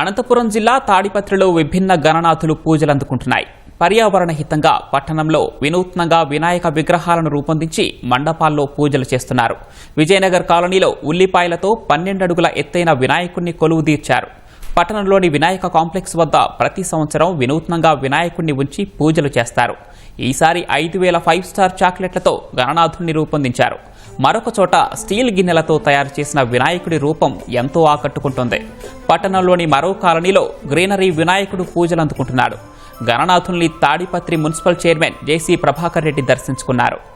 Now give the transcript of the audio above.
అనంతపురం జిల్లా తాడిపత్రిలో విభిన్న గణనాథులు పూజలు అందుకుంటున్నాయి. పర్యావరణ హితంగా పట్టణంలో వినూత్నంగా వినాయక విగ్రహాలను రూపొందించి మండపాల్లో పూజలు చేస్తున్నారు. విజయనగర్ కాలనీలో ఉల్లిపాయలతో పన్నెండు అడుగుల ఎత్తైన వినాయకుణ్ణి కొలువు తీర్చారు. పట్టణంలోని వినాయక కాంప్లెక్స్ వద్ద ప్రతి సంవత్సరం వినూత్నంగా వినాయకుణ్ణి ఉంచి పూజలు చేస్తారు. ఈసారి ఐదు వేల ఫైవ్ స్టార్ చాక్లెట్లతో గణనాథుణ్ణి రూపొందించారు. మరొక చోట స్టీల్ గిన్నెలతో తయారు చేసిన వినాయకుడి రూపం ఎంతో ఆకట్టుకుంటుంది. పట్టణంలోని మరో కాలనీలో గ్రీనరీ వినాయకుడు పూజలు అందుకుంటున్నాడు. గణనాథుల్ని తాడిపత్రి మున్సిపల్ చైర్మన్ జేసీ ప్రభాకర్ రెడ్డి దర్శించుకున్నారు.